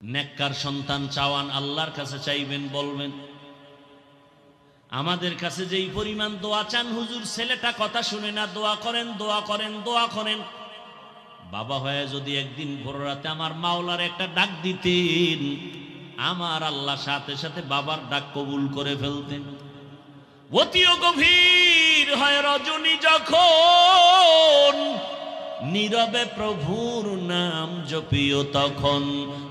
নেককার সন্তান চাওয়ান আল্লাহর কাছে চাইবেন, বলবেন, আমাদের কাছে যেই পরিমাণ দোয়া চান, হুজুর ছেলেটা কথা শুনে না, দোয়া করেন দোয়া করেন দোয়া করেন। বাবা হয়ে যদি একদিন ভোর রাতে আমার মাওলার একটা ডাক দিতেন, আমার আল্লাহ সাথে সাথে বাবার ডাক কবুল করে ফেলতেন। অতিও গভীর হয় রজনী যখন নীরবে প্রভুর নাম জপিও তখন।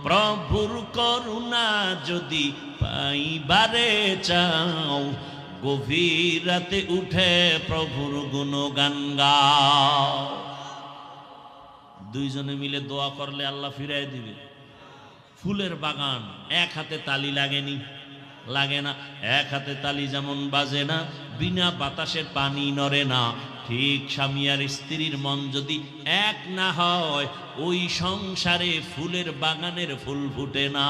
প্রভুর করুণা যদি পাইবারে চাও, গভীর রাতে উঠে প্রভুর গুণগান গাও। দুইজনে মিলে দোয়া করলে আল্লাহ ফিরাই দিবে। ফুলের বাগান, এক হাতে তালি লাগেনি, লাগে না। এক হাতে তালি যেমন বাজে না বিনা বাতাসের পানি নড়ে না। ঠিক স্বামী আর স্ত্রীর মন যদি এক না হয়, ওই সংসারে ফুলের বাগানের ফুল ফুটে না।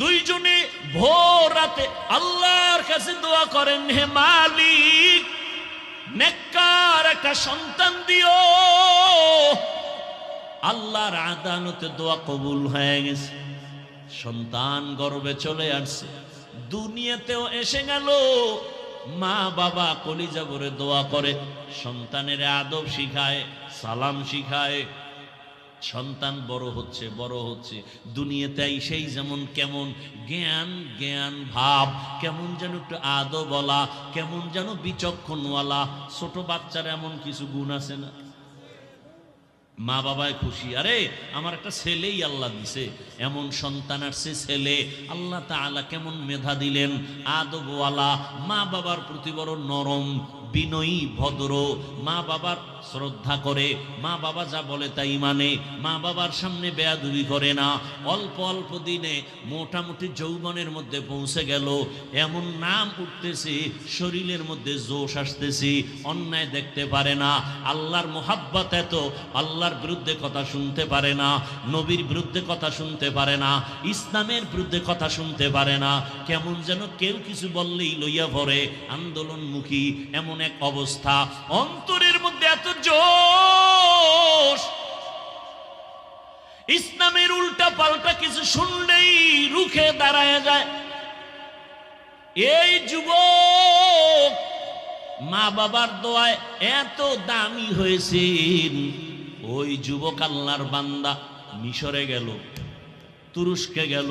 দুইজনে ভোর রাতে আল্লাহর কাছে দোয়া করেন, হে মালিক, নেককার একটা সন্তান দিও। আল্লাহর আদালতে দোয়া কবুল হয়ে গেছে। সন্তান গর্বে চলে আসছে। দুনিয়াতেও এসে গেল। মা বাবা কলিজা ভরে দোয়া করে, সন্তানের আদব শিখায়, সালাম শিখায়। সন্তান বড় হচ্ছে বড় হচ্ছে। দুনিয়াতে সেই যেমন কেমন জ্ঞান জ্ঞান ভাব, কেমন যেন একটু আদো বলা কেমন যেন বিচক্ষণওয়ালা। ছোট বাচ্চার এমন কিছু গুণ আছে না? মা বাবায় খুশি। আরে, আমার একটা ছেলেই আল্লাহ দিছে। এমন সন্তান আসছে ছেলে, আল্লাহ তালা কেমন মেধা দিলেন? আদবওয়ালা, মা বাবার প্রতি বড় নরম, বিনয়ী, ভদ্র। মা বাবার শ্রদ্ধা করে, মা বাবা যা বলে তাই মানে। মা বাবার সামনে বেয়াদুবি করে না। অল্প অল্প দিনে মোটামুটি যৌবনের মধ্যে পৌঁছে গেল। এমন নাম উঠতেছে, শরীরের মধ্যে জোশ আসতেছি, অন্যায় দেখতে পারে না। আল্লাহর মোহাব্বত এত, আল্লাহর বিরুদ্ধে কথা শুনতে পারে না। নবীর বিরুদ্ধে কথা শুনতে পারে না। ইসলামের বিরুদ্ধে কথা শুনতে পারে না। কেমন যেন কেউ কিছু বললেই লইয়া ভরে আন্দোলনমুখী, এমন এক অবস্থা। অন্তরের মধ্যে এত জোশ। ইসলামের উল্টা পাল্টা কিছু শুনলেই রুখে দাঁড়ায় যায়। এই যুবক মা বাবার দোয়ায় এত দামি হয়েছেন। ওই যুবক আল্লাহর বান্দা মিশরে গেল, তুরস্কে গেল।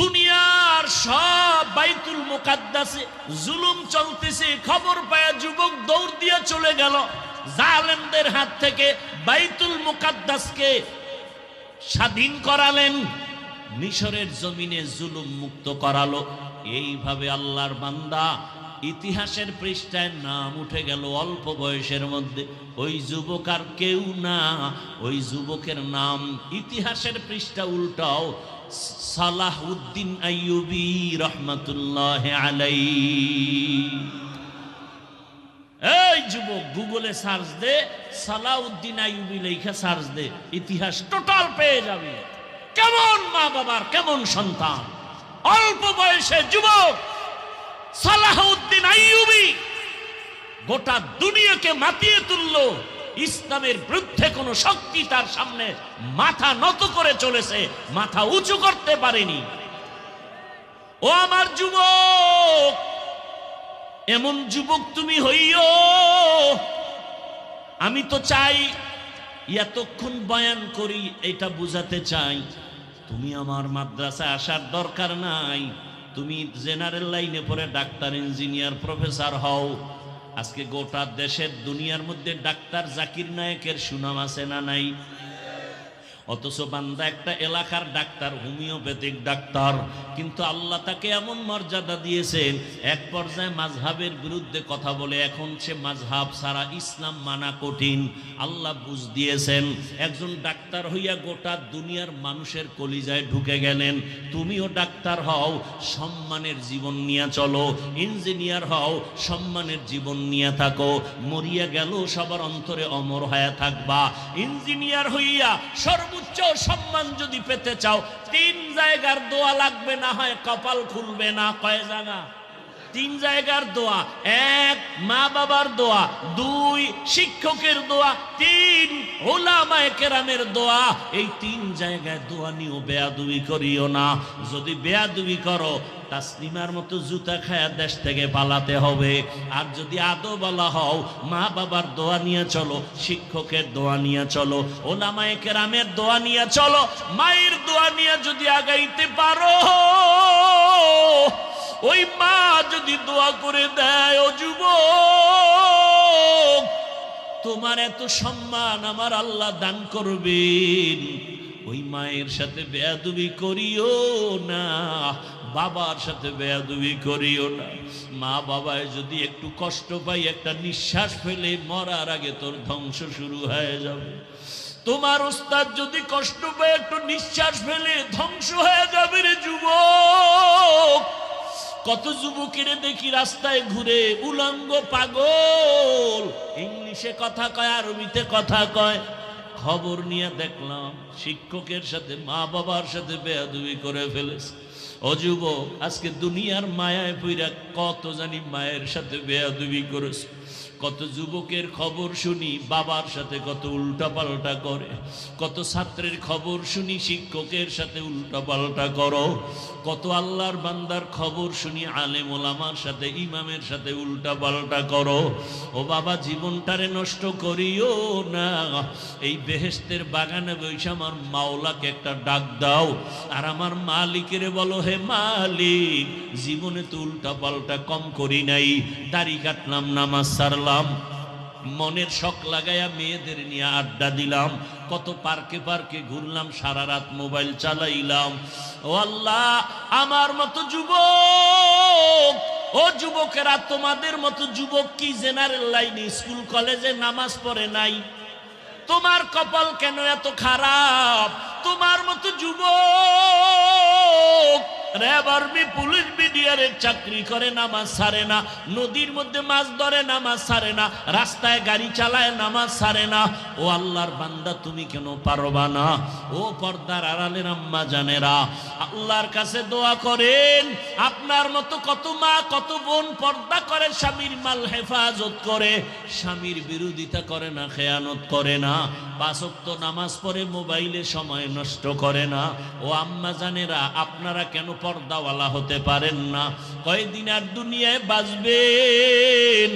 দুনিয়ার সব বাইতুল মুকাদ্দাসে জুলুম চলতেছে। খবর পায় যুবক দৌড় দিয়ে চলে গেল। জালেমদের হাত থেকে বাইতুল মুকাদ্দাসকে স্বাধীন করালেন, মিশরের জমিনে জুলুম মুক্ত করালো। এইভাবে আল্লাহর বান্দা ইতিহাসের পৃষ্ঠায় নাম উঠে গেল অল্প বয়সের মধ্যে। ওই যুবক আর কেউ না। ওই যুবকের নাম ইতিহাসের পৃষ্ঠা উল্টাও। সালাহুদ্দিন আইয়ুবি রহমতুল্লাহ আলাই এই যুবক, গুগলে সার্চ দে, সালাউদ্দিন আইয়ুবি লেখা সার্চ দে, ইতিহাস টোটাল পেয়ে যাবে। কেমন মা বাবার, কেমন সন্তান? অল্প বয়সে যুবক সালাহুদ্দিন আইয়ুবি গোটা দুনিয়াকে মাতিয়ে তুললো। ইসলামের বিরুদ্ধে কোনো শক্তি তার সামনে মাথা নত করে চলেছে, মাথা উঁচু করতে পারেনি। ও আমার যুবক এমন যুবক তুমি হইও। আমি তো চাই এতক্ষণ বয়ান করি, এটা বুঝাতে চাই। তুমি আমার মাদ্রাসায় আসার দরকার নাই। তুমি জেনারেল লাইনে পড়ে ডাক্তার, ইঞ্জিনিয়ার, প্রফেসর হও। আজকে গোটা দেশের দুনিয়ার মধ্যে ডাক্তার জাকির নায়কের সুনাম আছে না নাই? অথচ বান্দা একটা এলাকার ডাক্তার, হোমিওপ্যাথিক ডাক্তার। কিন্তু আল্লাহ তাকে এমন মর্যাদা দিয়েছেন, এক পর্যায়ে মাঝহাবের বিরুদ্ধে কথা বলে, এখন সে মাঝহাব সারা ইসলাম মানা কঠিন। আল্লাহ বুঝ দিয়েছেন, একজন ডাক্তার হইয়া গোটা দুনিয়ার মানুষের কলিজায় ঢুকে গেলেন। তুমিও ডাক্তার হও, সম্মানের জীবন নিয়ে চলো। ইঞ্জিনিয়ার হও, সম্মানের জীবন নিয়ে থাকো। মরিয়া গেল, সবার অন্তরে অমর হয়ে থাকবা। ইঞ্জিনিয়ার হইয়া সর্ব সর্বোচ্চ সম্মান যদি পেতে চাও, তিন জায়গার দোয়া লাগবে, না হয় কপাল খুলবে, না কয় জায়গা তিন জায়গার দোয়া, এক মা বাবার দোয়া, দুই শিক্ষকের দোয়া, তিন ওলামায়ে কেরামের দোয়া। এই তিন জায়গায় দোয়া নিয়েও বেয়াদুবি করিও না। যদি বেয়াদুবি করো, তাসলিমার মতো জুতা খায়া দেশ থেকে পালাতে হবে। আর যদি আদো বলা হও, মা বাবার দোয়া নিয়ে চলো, শিক্ষকের দোয়া নিয়ে চলো, ওলামায়ে কেরামের দোয়া নিয়ে চলো, মায়ের দোয়া নিয়ে যদি আগাইতে পারো ওই মা যদি দোয়া করে দেয়, ও যুবক, তোমার এত সম্মান আমার আল্লাহ দান করবেন। ওই মায়ের সাথে বেয়াদুবি করিও না, বাবার সাথে বেয়াদুবি করিও না। মা বাবায় যদি একটু কষ্ট পাই, একটা নিঃশ্বাস ফেলে মরার আগে তোর ধ্বংস শুরু হয়ে যাবে। তোমার ওস্তাদ যদি কষ্ট পায়, একটু নিঃশ্বাস ফেলে ধ্বংস হয়ে যাবে রে যুবক। কত যুবকেরে দেখি রাস্তায় ঘুরে, উলঙ্গ পাগল। ইংলিশে কথা কয়, আরবিতে কথা কয়। খবর নিয়ে দেখলাম, শিক্ষকের সাথে মা বাবার সাথে বেয়াদুবি করে ফেলেছে। অযুব আজকে দুনিয়ার মায়ায় পইরা কত জানি মায়ের সাথে বেয়াদুবি করেছে। কত যুবকের খবর শুনি, বাবার সাথে কত উল্টা পাল্টা করে। কত ছাত্রের খবর শুনি, শিক্ষকের সাথে উল্টা পাল্টা করো। কত আল্লাহর বান্দার খবর শুনি, আলেম ওলামার সাথে, ইমামের সাথে উল্টা পাল্টা করো। ও বাবা, জীবনটারে নষ্ট করিও না। এই বেহেস্তের বাগানে বসে আমার মাওলাকে একটা ডাক দাও। আর আমার মালিকের বলো, হে মালিক, জীবনে তো উল্টা পাল্টা কম করি নাই। দাড়ি কাটলাম, নামাজ সারলাম মনের শখ লাগাইয়া মেয়েদের নিয়ে আড্ডা দিলাম, কত পার্কে পার্কে ঘুরলাম, সারা রাত মোবাইল চালাইলাম। ও আল্লাহ, আমার মতো যুবক, ও যুবকেরা, তোমাদের মতো যুবক কি জেনারেল লাইনে স্কুল, কলেজে নামাজ পড়ে নাই? তোমার কপাল কেন এত খারাপ? তোমার মতো যুবক র্যাব আর্মি পুলিশ বিডিআরের চাকরি করে, নামাজ সারে না। নদীর মধ্যে মাছ ধরে, নামাজ সারে না। রাস্তায় গাড়ি চালায়, নামাজ সারে না। ও আল্লাহর বান্দা, তুমি কেন পারবা না? ও পর্দার আড়ালের আম্মা জানেরা, আল্লাহর কাছে দোয়া করেন, আপনার মতো কত মা, কত বোন পর্দা করে, স্বামীর মাল হেফাজত করে, স্বামীর বিরোধিতা করে না, খেয়ানত করে না পাঁচক্ত নামাজ পড়ে মোবাইলে সময় নষ্ট করে না। ও আম্মা জানেরা, আপনারা কেন পর্দাওয়ালা হতে পারেন না। কয়দিন আর দুনিয়ায় বাঁচবেন?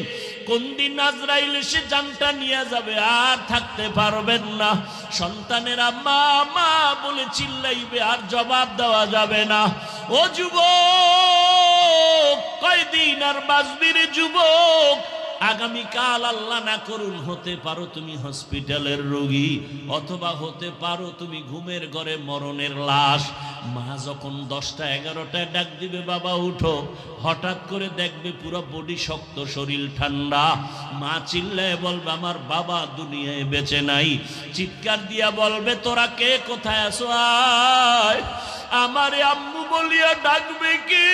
কোন দিন আজরাইল এসে জানটা নিয়ে যাবে, আর থাকতে পারবেন না। সন্তানেরা মা মা বলে চিল্লাইবে, আর জবাব দেওয়া যাবে না। ও যুবক, কয়দিন আর বাঁচবি রে যুবক? আগামীকাল আল্লাহ না করুন হতে পারো তুমি হসপিটালের রোগী, অথবা হতে পারো তুমি ঘুমের ঘরে মরণের লাশ। মা যখন দশটা এগারোটায় ডাক দিবে, বাবা, উঠো। হঠাৎ করে দেখবে পুরো বডি শক্ত, শরীর ঠান্ডা। মা চিল্লায় বলবে, আমার বাবা দুনিয়ায় বেঁচে নাই। চিৎকার দিয়া বলবে, তোরা কে? কোথায় আসো আয়। আমারে আম্মু বলিয়া ডাকবে কি?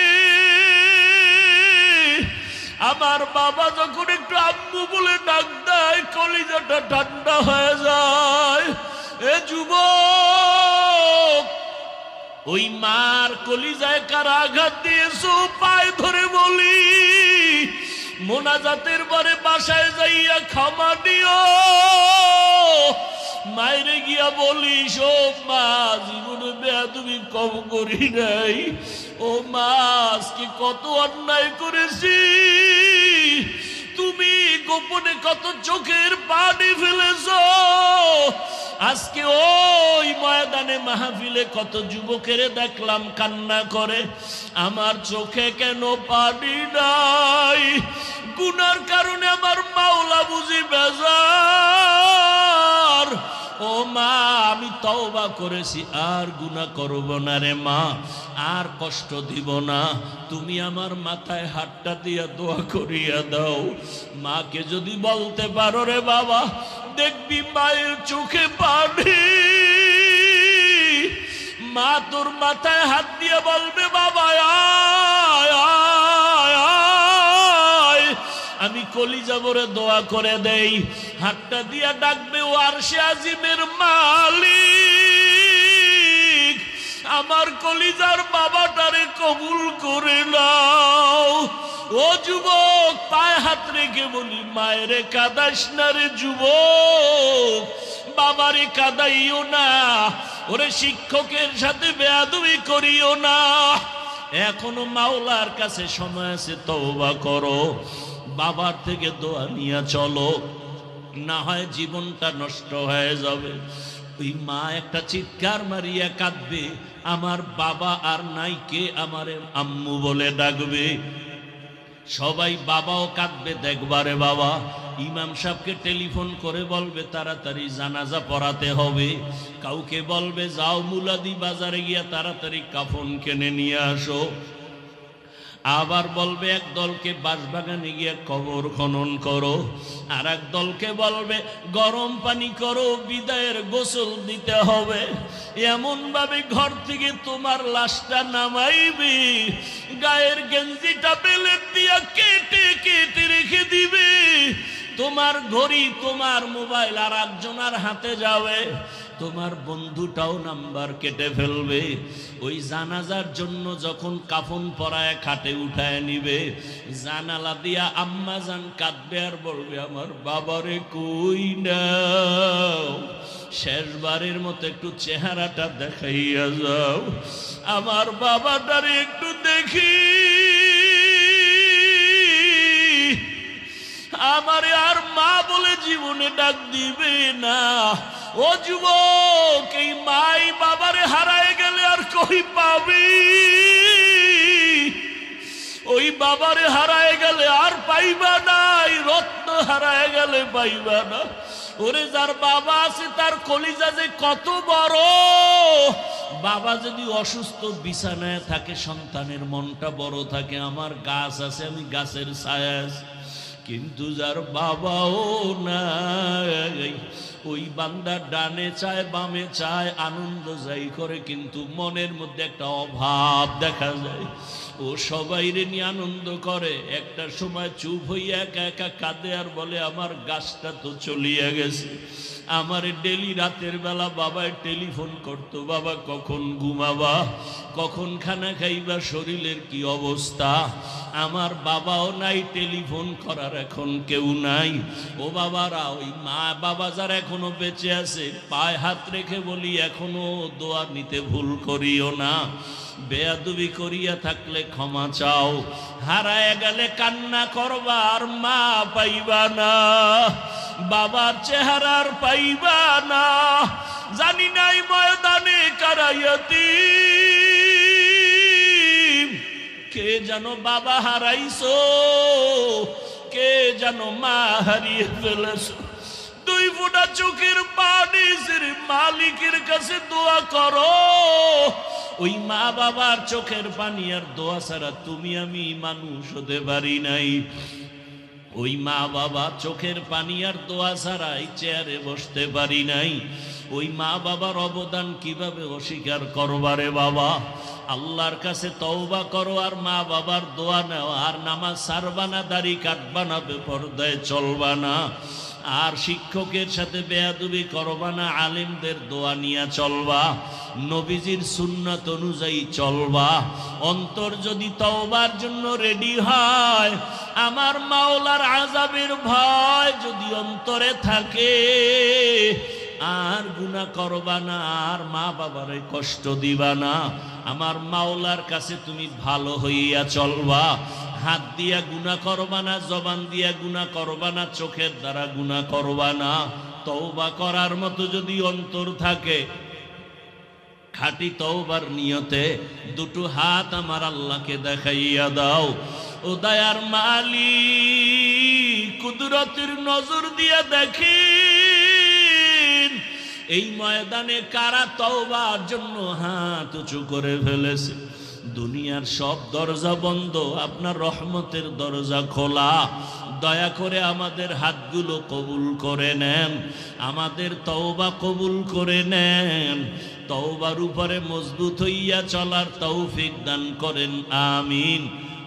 আমার বাবা যখন একটু আম্মু বলে ডাক দেয়, কলিজাটা ঠান্ডা হয়ে যায়। এ যুবক ওই মার কলিজায় কার আঘাত দিয়েছ পায়ে ধরে বলি, মোনাজাতের পরে বাসায় যাইয়া ক্ষমা দিও। মায়েরে গিয়া বলিস ও মা জীবনে বেয়াদুমি কম করি নাই। ও মা, আজকে কত অন্যায় করেছি। তুমি গোপনে কত চোখের পানি ফেলেছ। আজকে ওই ময়দানে মাহফিলে কত যুবকের দেখলাম কান্না করে। আমার চোখে কেন পানি নাই? গুনার কারণে আমার মাওলা বুঝি বেজার। ও মা আমি তওবা করেছি আর গুনাহ করব না রে মা আর কষ্ট দিব না তুমি আমার মাথায় হাতটা দিয়া দোয়া করিয়া দাও মাকে যদি বলতে পারো রে বাবা দেখবি মায়ের চোখে পানি মা তোর মাথায় হাত দিয়ে বলবে বাবা। আমি কলি যাবরে দোয়া করে দেই হাতটা দিয়া ডাকবে সে আজিমের মালিক, আমার কলিজার বাবাটারে কবুল করে নাও। ও যুবক, পায়ে হাত রেখে বলি, মায়েরে কাদাস না রে যুবক, বাবারে কাদাইও না, ওরে শিক্ষকের সাথে বেয়াদবি করিও না। এখনও মাওলার কাছে সময় আছে, তওবা করো, বাবার থেকে দোয়া নিয়ে চলো। না হয় জীবনটা নষ্ট হয়ে যাবে। ওই মা একটা চিৎকার মারিয়া কাঁদবে, আমার বাবা আর নাই, কে আমারে আম্মু বলে ডাকবে? সবাই বাবাও কাঁদবে দেখবারে বাবা, ইমাম সাহেবকে টেলিফোন করে বলবে, তাড়াতাড়ি জানাজা পড়াতে হবে। কাউকে বলবে, যাও মুলাদি বাজারে গিয়া তাড়াতাড়ি কাফন কিনে নিয়ে আসো। আবার বলবে, এক দলকে বাঁশবাগানে গিয়ে কবর খনন করো। আর এক দলকে বলবে, গরম পানি করো, বিদায়ের গোসল দিতে হবে। এমন ভাবে ঘর থেকে তোমার লাশটা নামাইবে। গায়ের গেঞ্জিটা পেলে দিয়া কেটে কেটে রেখে দিবে। তোমার ঘড়ি, তোমার মোবাইল আর একজনের হাতে যাবে। তোমার বন্ধুটাও নাম্বার কেটে ফেলবে। ওই জানাজার জন্য যখন কাফন পরায় খাটে উঠায় নিবে, জানালা দিয়া আম্মা জান কাঁদবে আর বলবে, আমার বাবারে কই না শেষবারের মতো একটু চেহারাটা দেখাইয়া যাও। আমার বাবাটারে একটু দেখি। আমারে আর মা বলে জীবনে ডাক দিবে না। ও যুবক, এই মাই বাবারে হারায় গেলে আর কই পাবি? ওই বাবারে হারায় গেলে আর পাইবা নাই রত্ন হারায় গেলে পাইবা না। ওরে যার বাবা আছে, তার কলিজা যে কত বড়। বাবা যদি অসুস্থ, বিছানায় থাকে, সন্তানের মনটা বড় থাকে, আমার গাছ আছে, আমি গাছের ছায়া আছি। কিন্তু যার বাবাও নাই। ওই বান্দার ডানে চায়, বামে চায়, আনন্দ যাই করে, কিন্তু মনের মধ্যে একটা অভাব দেখা যায়। ও সবাই রে নিয়ে আনন্দ করে। একটা সময় চুপ হইয়া একা একা কাঁদে আর বলে, আমার গাছটা তো চলিয়া গেছে। আমার ডেলি রাতের বেলা বাবায় টেলিফোন করতো, বাবা, কখন ঘুমাবা? কখন খানা খাইবা? শরীরের কি অবস্থা? আমার বাবাও নাই, টেলিফোন করার এখন কেউ নাই। ও বাবারা, ওই মা বাবা যারা এখনও বেঁচে আছে, পায়ে হাত রেখে বলি, এখনও দোয়া নিতে ভুল করিও না। বেয়াদুবি করিয়া থাকলে ক্ষমা চাও। হারায় গেলে কান্না করবার মা পাইবা না। বাবার চেহারার পাইবা না। জানি নাই ময়দানে কারাইয়াতি কে যেন বাবা হারাইছো, কে যেন মা হারিয়ে ফেলেছো। দুই ফোঁটা চোখের পানি মালিকের কাছে দোয়া করো। ওই মা বাবার চোখের পানি আর দোয়া ছাড়া তুমি আমি মানুষ হতে পারি নাই। ওই মা বাবা চোখের পানি আর দোয়া ছাড়াই চেয়ারে বসতে পারি নাই। ওই মা বাবার অবদান কীভাবে অস্বীকার করবারে বাবা? আল্লাহর কাছে তওবা করো আর মা বাবার দোয়া নেও। আর নামাজ সারবানা দাড়ি কাটবানা বেপরদায় চলবা না। আর শিক্ষকের সাথে বেয়াদুবি করবা না, আলিমদের দোয়া নিয়ে চলবা, নবীজির সুন্নাত অনুযায়ী চলবা। অন্তর যদি তওবার জন্য রেডি হয়, আমার মাওলার আজাবের ভয় যদি অন্তরে থাকে, আর গুণা করবা না, আর মা বাবারে কষ্ট দিবা না, আমার মাওলার কাছে তুমি ভালো হইয়া চলবা। হাত দিয়া গুণা করবা না, জবান দিয়া গুণা করবা না, চোখের দ্বারা গুণা করবা না। তওবা করার মতো যদি অন্তর থাকে, খাটি তওবার নিয়তে দুটো হাত আমার আল্লাহকে দেখাইয়া দাও। ও দয়ার মালি কুদরতির নজর দিয়া দেখেন, এই ময়দানে কারা তওবার জন্য হাত উঁচু করে ফেলেছে? দুনিয়ার সব দরজা বন্ধ, আপনার রহমতের দরজা খোলা। দয়া করে আমাদের হাতগুলো কবুল করে নেন, আমাদের তওবা কবুল করে নেন। তওবার উপরে মজবুত হইয়া চলার তৌফিক দান করেন, আমিন।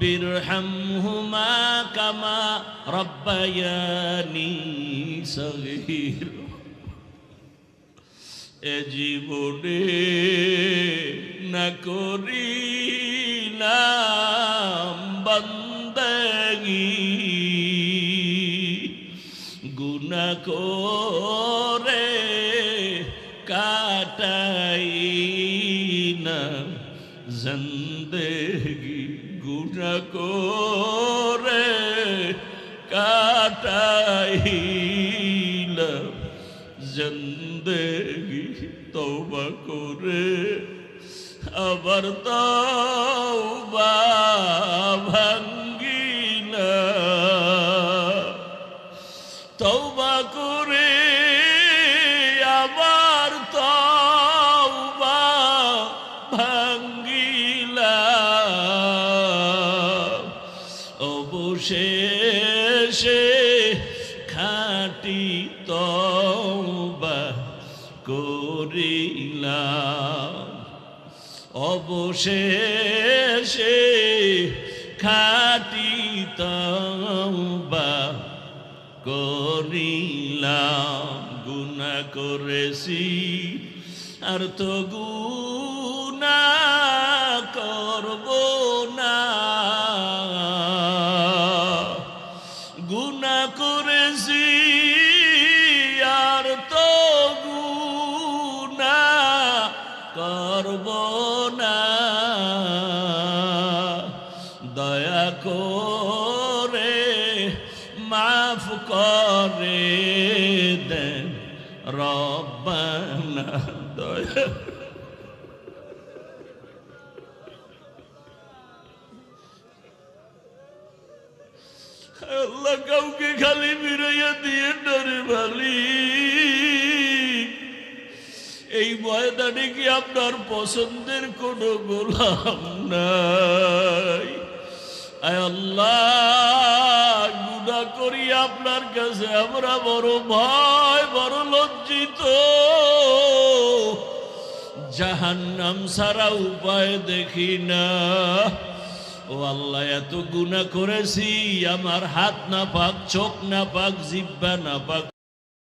বিরহামহুমা কামা রব্বায়ানি সগীর। এ জীবনে না করি না বন্দগি। গুনা করে কাটাই না জন্দে গুনা করে কাটাইলাম। জিন্দগি তওবা করে আবার তওবা অবশেষে খাটি তওবা করিলাম। অবশেষে খাটি তওবা করিলাম। গুনা করেছি আর তো গুনা কাউকে খালি ফিরাইয়া দিয়ে ডরে ভালি এই ময়দানে কি আপনার পছন্দের কোনো গোলাম নাই? আল্লাহ গুণা করি আপনার কাছে, আমরা বড় ভয়, বড় লজ্জিত। জাহান্নাম সারা উপায় দেখি না। ও আল্লাহ, এত গুণা করেছি, আমার হাত না পাক চোখ না পাক জিব্বা না পাক